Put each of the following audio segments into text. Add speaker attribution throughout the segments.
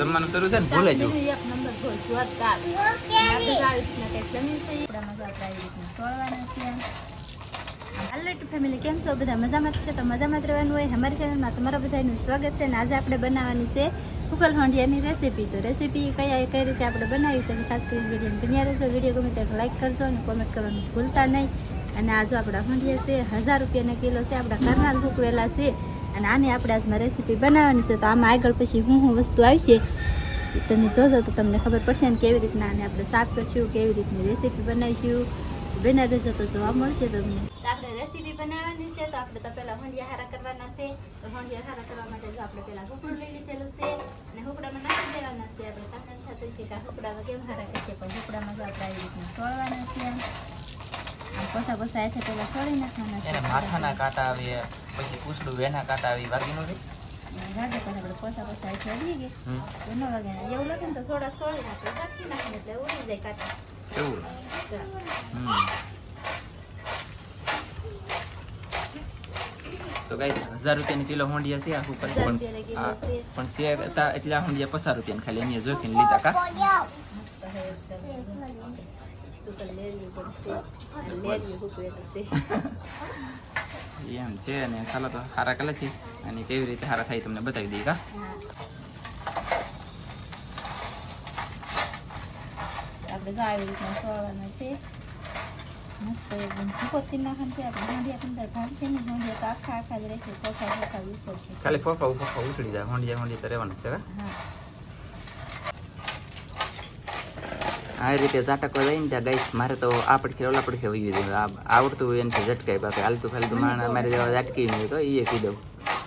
Speaker 1: જમવાનું શરૂ છે ને ભૂલે જો
Speaker 2: શાક એક નંબર ભોજ જોરદાર. આપણે તો આવી રીતના કંઈક જમીન છે આપણામાં તો આપણે આવી રીતના સોળવાના છે હાલો ટુ ફેમિલી કેમ છો? બધા મજામાં છે? તો મજામાં જ રહેવાનું હોય? અમારી ચેનલમાં તમારા બધાનું સ્વાગત છે અને આજે આપણે બનાવવાની છે ઉકલ હોંડિયાની રેસીપી તો રેસીપી કયા કઈ રીતે આપણે બનાવી તો ખાસ કરીને વીડિયો બન્યા રહેજો. વીડિયો ગમે ત્યારે લાઈક કરજો અને કોમેન્ટ કરવાનું ભૂલતા નહીં. અને આજે આપણા હોંડિયા છે હજાર રૂપિયાના કિલો છે. આપણા ઘરના ઉકળેલા છે. અને આની આપણે આજમાં રેસીપી બનાવવાની છે. તો આમાં આગળ પછી હું હું વસ્તુ આવશે તમે જોશો તો તમને ખબર પડશે ને કેવી રીતના આને આપણે સાફ કરશું, કેવી રીતની રેસીપી બનાવીશું. બેના દેશો તો જોવા મળશે તમને. આપણે રેસીપી બનાવવાની છે. તો આપણે તો પહેલાં હોંડિયા હારા કરવાના છે. તો હોંડિયા હારા કરવા માટે જો આપણે પહેલાં હુકડું લઈ લીધેલું છે. અને હુકડામાં નાખી દેવાના છે. આપણે તમને થતું છે કે હુકડામાં કેમ હારા કરશે? પણ હુકડામાં જો આપણે આવી રીતના સોળવાના છે. પસા કોસા છે પહેલા સોળી નાખવાના છે.
Speaker 1: માથાના કાંટા આવે પછી પૂછડું વેના કાંટા આવી વાગીનું છે?
Speaker 2: રાગે પણ આપણે ગઈ
Speaker 1: હમ.
Speaker 2: તો ન વાગે એવું લાગે ને તો થોડાક સોળી નાખે નાખી નાખીને એટલે ઉડી જાય કાંટા.
Speaker 1: એવું? તો કઈ હજાર રૂપિયાની કિલો હોંડિયા છે આખું પણ. પણ છે હતા એટલે હોંડિયા પચાસ રૂપિયાની ખાલી અહીંયા જોખીને લીધા કા? એમ છે અને ચાલો તો હારા કલર છે. અને કેવી રીતે હારા થાય તમને બતાવી દઈએ કા?
Speaker 2: આપણે જો આવી રીતના સોળવાના છે મસ્ત એકદમ ભૂકો થી નાખવાનું છે આપણે હોંડિયા અંદર ભાગશે ને હોંડિયા તો આખા આખા જ રહેશે ચોખા ચોખા વિસરશે
Speaker 1: ખાલી ફોફા ફોફા ઉછળી જાય હોંડિયા હોંડિયા તો રહેવાનું છે
Speaker 2: હા.
Speaker 1: આ રીતે ઝાટકવા જાય ને ત્યાં ગાઈસ મારે તો આ પડખે ઓલા પડખે વહી ગયું આ આવડતું હોય એનાથી ઝટકાય બાકી હાલતું ફાલતું માણ મારે જેવા ઝાટકી નહીં તો એ કહી દઉં.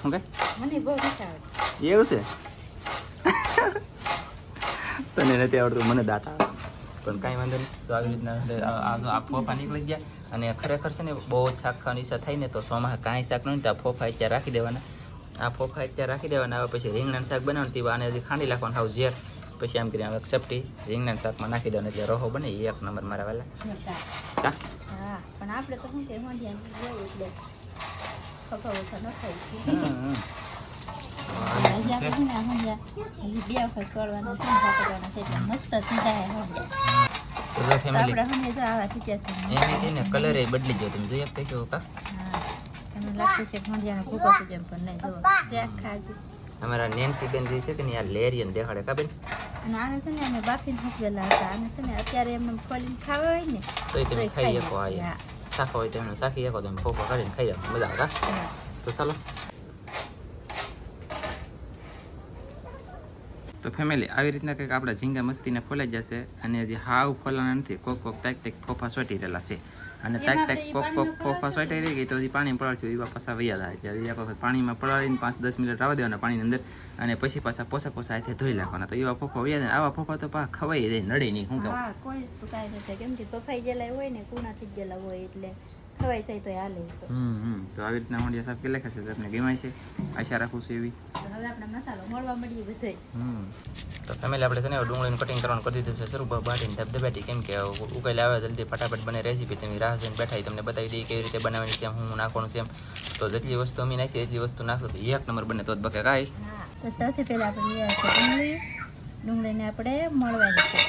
Speaker 1: શું કે
Speaker 2: મને બહુ મજા આવે
Speaker 1: એવું છે? તને નથી આવડતું? મને દાતા પણ કાંઈ વાંધો નહીં. તો આવી રીતના આ ફોફા નીકળી ગયા. અને ખરેખર છે ને બહુ શાક ખાવાની ઈચ્છા થાય ને તો સોમાં કાંઈ શાક નહીં તો આ ફોફા અત્યારે રાખી દેવાના. આ ફોફા અત્યારે રાખી દેવાના. હવે પછી રીંગણાનું શાક બનાવવાનું તે આને હજી ખાંડી નાખવાનું. હાવ ઝેર. પછી આમ કરીને હવે સેફટી રીંગણાના શાકમાં નાખી દઉં એટલે રહો બને એ એક નંબર મારા વાલા.
Speaker 2: પણ આપણે તો શું કે છે છે છે.
Speaker 1: કલર એ બદલી ગયો તમે જોઈ શકતા છો કા?
Speaker 2: લાગતું છે કે ભૂકો પણ નહીં જો
Speaker 1: અમારા નેન્સી બેન જે. છે કે ને આ લેરિયન દેખાડે કા બેન?
Speaker 2: અને આને છે ને અમે બાફીને મૂકવેલા હતા. આને છે ને અત્યારે એમને ફોલીને ખાવા હોય ને
Speaker 1: તો તમે ખાઈ શકો આ. શાખા હોય તો એમને શાખી શકો તમે ફોફા કાઢીને ખાઈ શકો મજા આવે તો ચાલો. તો ફેમિલી આવી રીતના કંઈક આપણા ઝીંગા મસ્તીને ફોલાઈ જશે અને હજી હાવ ફોલાના નથી. કોક કોક તાક તાક ફોફા સોટી રહેલા છે. અને તાક તાક
Speaker 2: ઈ
Speaker 1: કોક કોક
Speaker 2: પાણીમાં
Speaker 1: રહી ગઈ તો હજી પાણી પડાડશું એવા પાછા વૈયા થાય એટલે હજી આપણે પાણીમાં પડાવીને પાંચ દસ મિનિટ રાવા દેવાના પાણીની અંદર અને પછી પાછા પોસા પોસા હાથે ધોઈ નાખવાના. તો એવા ફોફા વૈયા આવા. ફોફા તો પા ખવાઈ જાય નડે નહીં શું કહું
Speaker 2: કોઈ કાંઈ નથી. કેમ કે બફાઈ ગયેલા હોય ને કુણા થઈ ગયેલા હોય એટલે ખવાઈ જાય તો હાલે
Speaker 1: હમ હમ. તો આવી રીતના હોંડિયા સાફ કેટલા લખે છે ગમાય છે? આશા રાખું છું એવી.
Speaker 2: તો હવે આપણે મસાલો મળવા મળીએ બધે
Speaker 1: હમ. તો ફેમિલી આપણે છે ને ડુંગળીનું કટિંગ કરવાનું કરી દીધું છે. શરૂ બાટીને ધબધબાટી કેમ કે ઉકેલ આવે જલ્દી ફટાફટ બને રેસીપી તમે રાહ જોઈને બેઠા તમને બતાવી દઈએ કેવી રીતે બનાવવાની છે હું નાખવાનું છે એમ. તો જેટલી વસ્તુ અમે નાખીએ એટલી વસ્તુ નાખશો તો એક નંબર બને તો જ બકે કાંઈ.
Speaker 2: તો સૌથી પહેલાં આપણે લઈએ આવશે ડુંગળી. ડુંગળીને આપણે મળવાની છે.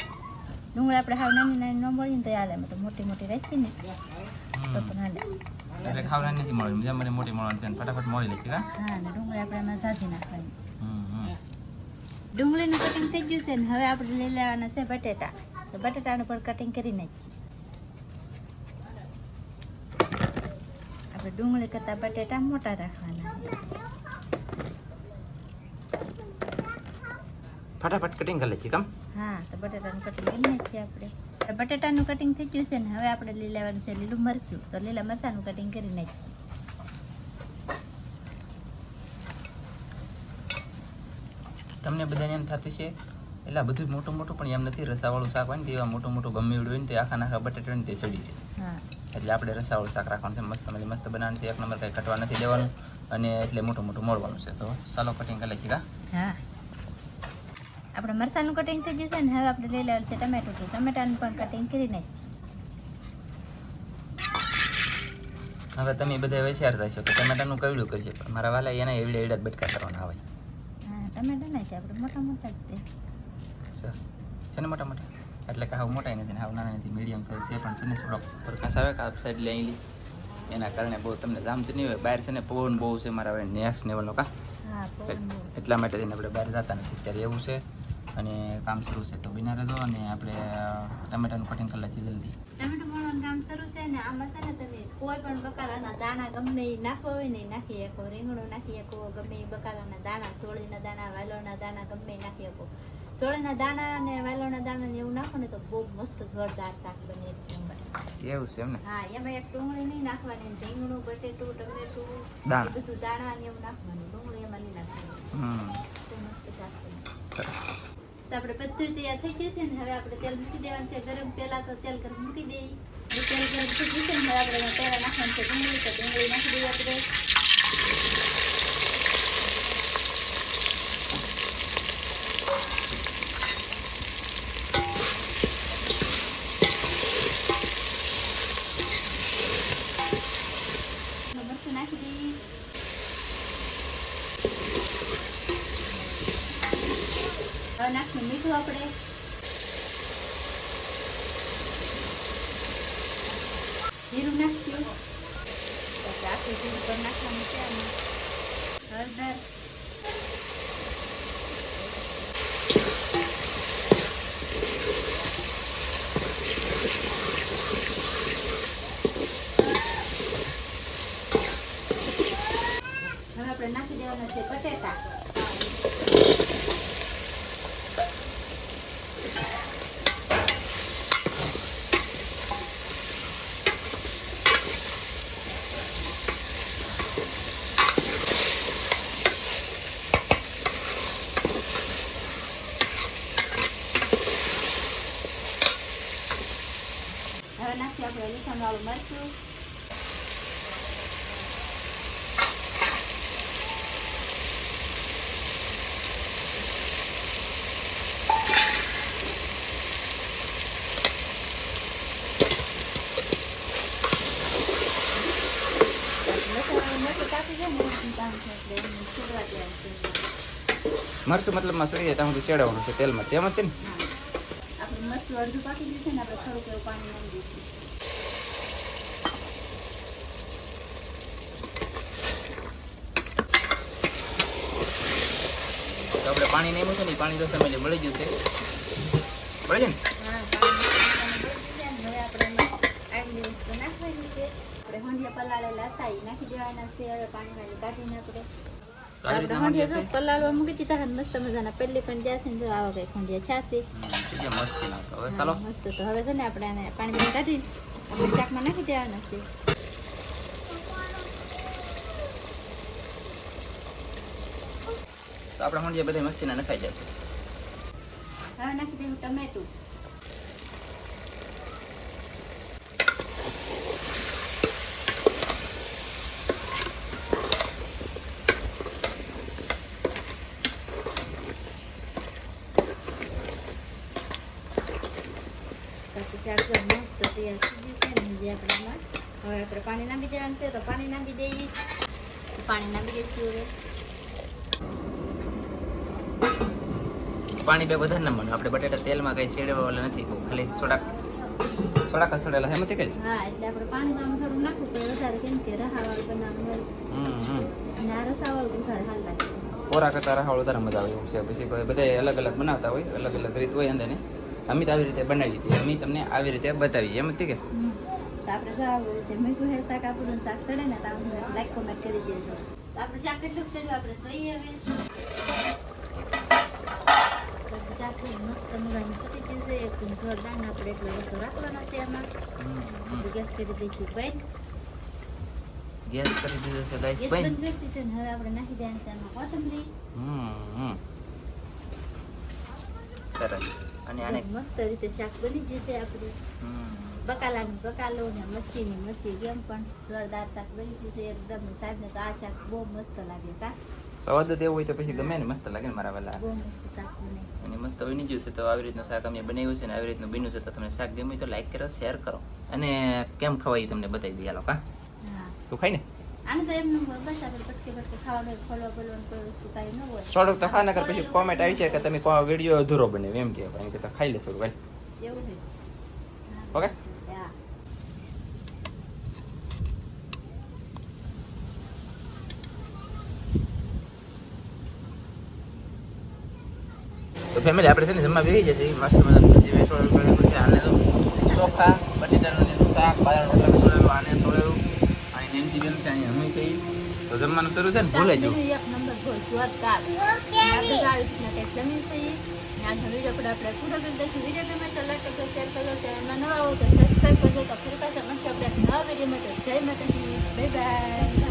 Speaker 2: ડુંગળી આપણે હાવ નાની નાની ન મળીને તો હાલે તો મોટી મોટી રાખીને. તો પણ હાલે
Speaker 1: એટલે ખાવડાની નથી મળવાની જેમ મને મોટી મળવાની છે ફટાફટ મળી લે કા?
Speaker 2: હા ડુંગળી આપણે એમાં સાચી નાખવાની. ડુંગળીનું કટિંગ થઈ ગયું છે ને હવે આપણે લઈ લેવાના છે બટેટા. તો બટેટાનું પણ કટિંગ કરી નાખીએ. આપણે ડુંગળી કરતાં બટેટા મોટા રાખવાના.
Speaker 1: ફટાફટ કટિંગ કરી લે છે કામ?
Speaker 2: હા તો બટેટાનું કટિંગ કરી નાખીએ આપણે. તો બટેટાનું કટિંગ થઈ ગયું છે ને હવે આપણે લઈ લેવાનું છે લીલું મરચું. તો લીલા મરચાંનું કટિંગ કરી નાખીએ.
Speaker 1: તમને બધાને એમ થતું છે એટલે બધું મોટું મોટું પણ એમ નથી રસાવાળું શાક હોય ને એવા મોટું મોટું ગમે હોય ને તે આખા નાખા બટેટા હોય ને તે સડી જાય.
Speaker 2: હા.
Speaker 1: એટલે આપણે રસાવાળું શાક રાખવાનું છે મસ્ત મળી મસ્ત બનાવવાનું છે. એક નંબર કંઈ કટવા નથી દેવાનું અને એટલે મોટું મોટું મળવાનું છે. તો ચાલો કટિંગ કરી લખી
Speaker 2: હા. આપણે મરસાનું કટિંગ થઈ ગયું છે ને હવે આપણે લઈ લેવાનું છે ટમેટું તો. ટમેટાનું પણ કટિંગ કરી નાખીએ.
Speaker 1: હવે તમે બધા હોશિયાર થશો કે ટમેટાનું કવડું કરશે? પણ મારા વાલા એના એવડે એવડે બટકા કરવાના આવે
Speaker 2: હા ટમેટા ના છે આપણે મોટા મોટા જ તે.
Speaker 1: છે ને મોટા મોટા? એટલે કે હાવ મોટા નથી ને હાવ નાના નથી મીડિયમ સાઈઝ છે પણ છે ને થોડોક પ્રકાશ આવે કે આ સાઈડ લઈ એના કારણે બહુ તમને જામતું નહીં હોય. બહાર છે ને પવન બહુ છે મારા હવે નેક્સ્ટ લેવલનો કા? એટલા માટે થઈને આપણે બહાર જતા નથી. અત્યારે એવું છે અને કામ શરૂ છે. તો બિના રહેજો અને આપણે ટમેટાનું કટિંગ કરી લઈએ જલ્દી.
Speaker 2: ટમેટું મળવાનું કામ શરૂ છે ને આમાં છે ને તમે કોઈ પણ બકાલાના દાણા ગમે એ નાખો હોય ને નાખી શકો. રીંગણું નાખી શકો ગમે એ બકાલાના દાણા સોળીના દાણા વાલોના દાણા ગમે નાખી શકો. સોળીના દાણા અને વાલોના દાણા ને એવું નાખો ને તો બહુ મસ્ત જોરદાર શાક બને
Speaker 1: એવું છે એમને
Speaker 2: હા એમાં એક ડુંગળી નહીં નાખવાની રીંગણું બટેટું ટમેટું
Speaker 1: દાણા.
Speaker 2: બધું દાણા ને એવું નાખવાનું ડુંગળી એમાં નહીં નાખવાનું. મસ્ત શાક બને તો આપણે બધું તૈયાર થઈ ગયું છે ને હવે આપણે તેલ મૂકી દેવાનું છે. ગરમ પહેલા તો તેલ ગરમ મૂકી દઈએ. તેલ ગરમ થઈ ગયું છે ને હવે આપણે એમાં નાખવાનું છે ડુંગળી તો ડુંગળી નાખી દઈએ આપણે મરચું નાખી દઈએ હવે નાખીએ મીઠું આપણે જીરું નાખ્યું પછી આખું જીરું પર નાખવાનું છે આમાં હળદર હવે આપણે નાખી દેવાના છે બટેટા હવે નાખીએ આપણે લસણ વાળું મરચું લસણ મરચું કાપી જાય ને એવું કામ છે એટલે એનું છોડવા દેવાનું છે
Speaker 1: મરચું મતલબમાં સળી જાય ત્યાં સુધી ચેડવાનું છે તેલમાં તેમ જ તે ને
Speaker 2: હા. આપણે મરચું અડધું પાકી દીધું ને આપણે થોડુંક એવું પાણી નાખી દઈશું
Speaker 1: પાણી નહીં મૂકીએ ને પાણી તો સમય બળી ને
Speaker 2: હોંડિયા પલાળેલા પલાળવા મૂકી દીધા મસ્ત મજાના પહેલી પણ છે ને આવા કઈ હોંડિયા
Speaker 1: છાશે મસ્ત હવે
Speaker 2: છે ને આપણે પાણી કાઢી શાકમાં નાખી દેવાના છે
Speaker 1: આપણે હોંડિયા બધા મસ્તીના નખાઈ જશે
Speaker 2: હવે નાખી દઉં ટમેટું પછી શાક તો મસ્ત તૈયાર થઈ ગયું છે ને જે આપણે એમાં હવે આપણે પાણી નાખી દેવાનું છે તો પાણી નાખી દઈએ પાણી નાખી દઈશું હવે
Speaker 1: પાણી બે વધારે ના મને આપણે બટેટા તેલમાં કઈ શેડવા વાળા નથી ખાલી થોડાક થોડાક કસડેલા છે એમાંથી કરી
Speaker 2: હા એટલે આપણે પાણીમાં થોડું નાખવું પડે. વધારે કેમ કે રહાવાળું બનાવવાનું હોય.
Speaker 1: હમ હમ.
Speaker 2: ના રસાવાળું વધારે હાલ લાગે.
Speaker 1: કોરા કરતા રહાવાળું વધારે મજા આવે એવું છે. પછી બધા અલગ અલગ બનાવતા હોય અલગ અલગ રીત હોય અંદર અમે તો આવી રીતે બનાવી હતી. અમે તમને આવી રીતે બતાવી એમ હતી કે.
Speaker 2: તો આપણે રીતે મીઠું હે શાક આપણું શાક ચડે ને તો લાઈક કોમેન્ટ કરી દેજો. આપણે શાક કેટલું ચડ્યું? આપણે જોઈએ હવે. શાક છે મસ્ત મજાનું સટી ગયું છે. એકદમ જોરદાર ને આપણે એટલો રસો રાખવાનો છે. આપણે ગેસ કરી દઈશું બંધ.
Speaker 1: ગેસ કરી દીધો છે ગાઈસ
Speaker 2: ગેસ બંધ. કરી દીધો હવે આપણે નાખી દેવાનું છે એમાં કોથમરી.
Speaker 1: હમ સરસ. અને આને
Speaker 2: મસ્ત રીતે શાક બની જશે છે આપણું.
Speaker 1: હમ.
Speaker 2: બકાલાની બકાલો ને મચ્છીની મચ્છી કેમ પણ જોરદાર શાક બની છે. એકદમ સાહેબને તો આ શાક બહુ મસ્ત લાગે કા.
Speaker 1: સ્વાદ જ હોય તો પછી ગમે ને મસ્ત લાગે ને મારા વાલા.
Speaker 2: બહુ મસ્ત શાક બને.
Speaker 1: અને મસ્ત બની ગયું છે તો આવી રીતનું શાક અમે બનાવ્યું છે ને આવી રીતનું બન્યું છે તો તમને શાક ગમે તો લાઈક કરો શેર કરો. અને કેમ ખવાય તમને બતાવી દઈએ લોકો
Speaker 2: હા.
Speaker 1: તું ખાઈ ને? પછી કોમેન્ટ આવી છે કે તમે વીડિયો અધૂરો બને એમ કે એમ કે તો ખાઈ લેશો
Speaker 2: એવું
Speaker 1: ઓકે? ફેમિલી આપણે છે ને જમવા બેસી જશે મસ્ત મજાનું જે વેસોળું કરેલું છે આને તો ચોખા બટેટાનું શાક બાજરા રોટલા વેસોળેલું આને સોળેલું. અહીં નેન્સી બેન છે અહીં અમે છે તો જમવાનું શરૂ છે ને ભૂલે જો
Speaker 2: બાય બાય